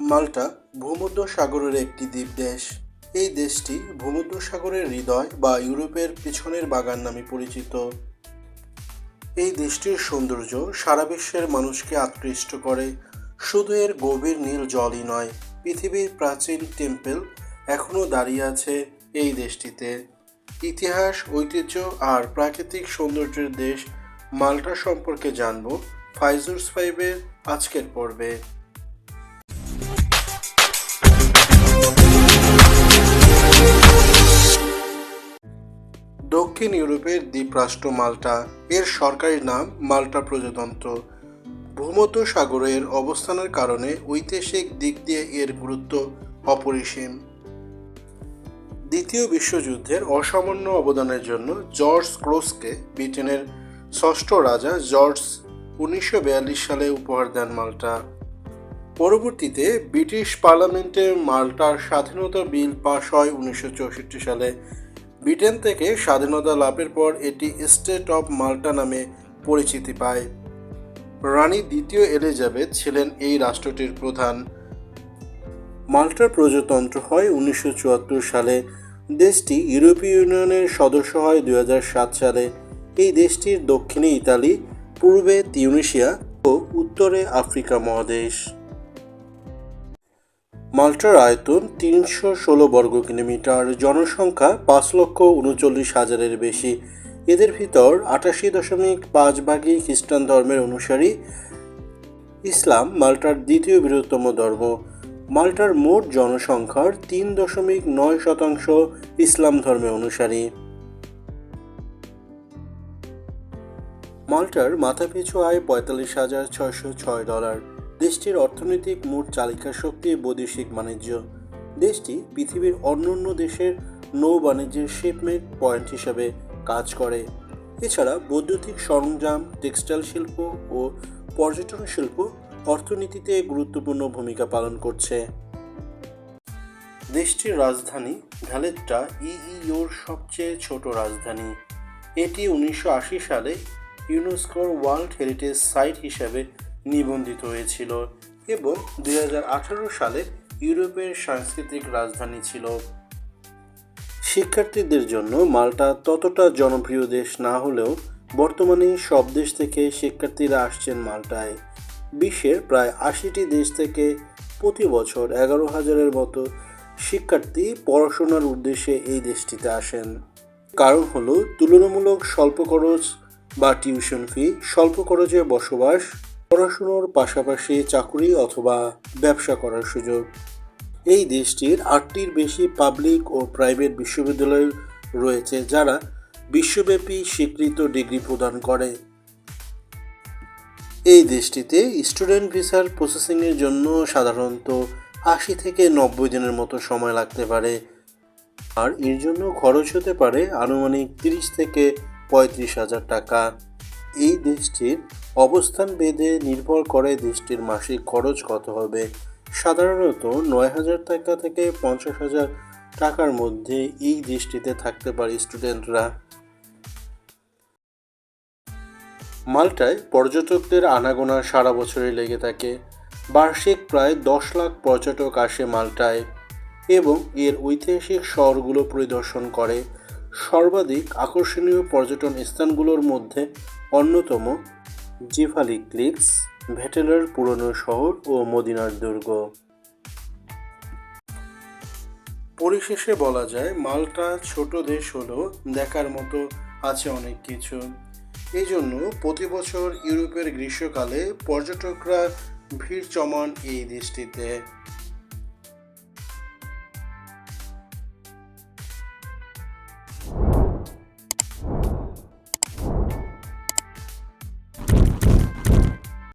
মাল্টা ভূমধ্য সাগরের একটি দ্বীপ দেশ এই দেশটি ভূমধ্য সাগরের হৃদয় বা ইউরোপের পিছনের বাগান নামে পরিচিত। এই দেশটির সৌন্দর্য সারা বিশ্বের মানুষকে আকৃষ্ট করে। শুধু এর গভীর নীল জলই নয়, পৃথিবীর প্রাচীন টেম্পল এখনও দাঁড়িয়ে আছে এই দেশটিতে। ইতিহাস, ঐতিহ্য আর প্রাকৃতিক সৌন্দর্যের দেশ মাল্টা সম্পর্কে জানব ফাইজুর্স ফাইভের আজকের পর্বে। দক্ষিণ ইউরোপের দ্বীপরাষ্ট্র মাল্টা, এর সরকারি নাম মাল্টা প্রজাতন্ত্র। ভূমধ্য সাগরের অবস্থানের কারণে ঐতিহাসিক দিক দিয়ে এর গুরুত্ব অপরিসীম। দ্বিতীয় বিশ্বযুদ্ধের অসামান্য অবদানের জন্য জর্জ ক্রোসকে ব্রিটেনের ষষ্ঠ রাজা জর্জ উনিশশো বিয়াল্লিশ সালে উপহার দেন মাল্টা। পরবর্তীতে ব্রিটিশ পার্লামেন্টে মাল্টার স্বাধীনতা বিল পাশ হয় উনিশশো চৌষট্টি সালে। ব্রিটেন থেকে স্বাধীনতা লাভের পর এটি স্টেট অফ মাল্টা নামে পরিচিতি পায়। রানী দ্বিতীয় এলিজাবেথ ছিলেন এই রাষ্ট্রটির প্রধান। মাল্টার প্রজাতন্ত্র হয় উনিশশো চুয়াত্তর সালে। দেশটি ইউরোপীয় ইউনিয়নের সদস্য হয় দু হাজার সাত সালে। এই দেশটির দক্ষিণে ইতালি, পূর্বে তিউনিশিয়া ও উত্তরে আফ্রিকা মহাদেশ। মাল্টার আয়তন তিনশো ষোলো বর্গ কিলোমিটার। জনসংখ্যা পাঁচ লক্ষ উনচল্লিশ হাজারের বেশি। এদের ভিতর আটাশি দশমিক পাঁচ ভাগই খ্রিস্টান ধর্মের অনুসারী। ইসলাম মাল্টার দ্বিতীয় বৃহত্তম ধর্ম। মাল্টার মোট জনসংখ্যার তিন দশমিক নয় শতাংশ ইসলাম ধর্মের অনুসারী। মাল্টার মাথাপিছু আয় পঁয়তাল্লিশ হাজার ছয়শো ছয় ডলার। দেশটির অর্থনৈতিক মোট চালিকা শক্তি বৈদেশিক বাণিজ্য। দেশটি পৃথিবীর অন্যান্য দেশের নৌ বাণিজ্যের শিপমেন্ট পয়েন্ট হিসাবে কাজ করে। এছাড়া বৈদ্যুতিক সরঞ্জাম টেক্সটাইল শিল্প ও পর্যটন শিল্প অর্থনীতিতে গুরুত্বপূর্ণ ভূমিকা পালন করছে। দেশটির রাজধানী ভ্যালেট্টা ইইউর সবচেয়ে ছোট রাজধানী। এটি উনিশশো আশি সালে ইউনেস্কোর ওয়ার্ল্ড হেরিটেজ সাইট হিসাবে নিবন্ধিত হয়েছিল এবং দু হাজার আঠারো সালে ইউরোপের সাংস্কৃতিক রাজধানী ছিল। শিক্ষার্থীদের জন্য মাল্টা ততটা জনপ্রিয় দেশ না হলেও বর্তমানে সব দেশ থেকে শিক্ষার্থীরা আসছেন মাল্টায়। বিশ্বের প্রায় আশিটি দেশ থেকে প্রতি বছর এগারো হাজারের মতো শিক্ষার্থী পড়াশোনার উদ্দেশ্যে এই দেশটিতে আসেন। কারণ হলো, তুলনামূলক স্বল্প খরচ বা টিউশন ফি, স্বল্প খরচে বসবাস পড়াশুনোর পাশাপাশি চাকরি অথবা ব্যবসা করার সুযোগ। এই দেশটির আটটির বেশি পাবলিক ও প্রাইভেট বিশ্ববিদ্যালয় রয়েছে যারা বিশ্বব্যাপী স্বীকৃত ডিগ্রি প্রদান করে। এই দেশটিতে স্টুডেন্ট ভিসার প্রসেসিংয়ের জন্য সাধারণত আশি থেকে নব্বই দিনের মতো সময় লাগতে পারে। আর এর জন্য খরচ হতে পারে আনুমানিক তিরিশ থেকে পঁয়ত্রিশ হাজার টাকা। এই দেশটির অবস্থান বেদে নির্ভর করে দেশটির মাসিক খরচ কত হবে। সাধারণত নয় হাজার টাকা থেকে পঞ্চাশ হাজার টাকার মধ্যে এই দেশটিতে থাকতে পারে স্টুডেন্টরা। মাল্টায় পর্যটকদের আনাগোনা সারা বছরই লেগে থাকে। বার্ষিক প্রায় দশ লাখ পর্যটক আসে মাল্টায় এবং এর ঐতিহাসিক শহরগুলো পরিদর্শন করে। সর্বাধিক আকর্ষণীয় পর্যটন স্থানগুলোর মধ্যে অন্যতম জিফালি ক্লিপস ভেটেলার পুরনো শহর ও মদিনার দুর্গ। পরিশেষে বলা যায়, মাল্টা ছোট দেশ হলেও দেখার মতো আছে অনেক কিছু। এই জন্য প্রতি বছর ইউরোপের গ্রীষ্মকালে পর্যটকরা ভিড় জমান এই দেশটিতে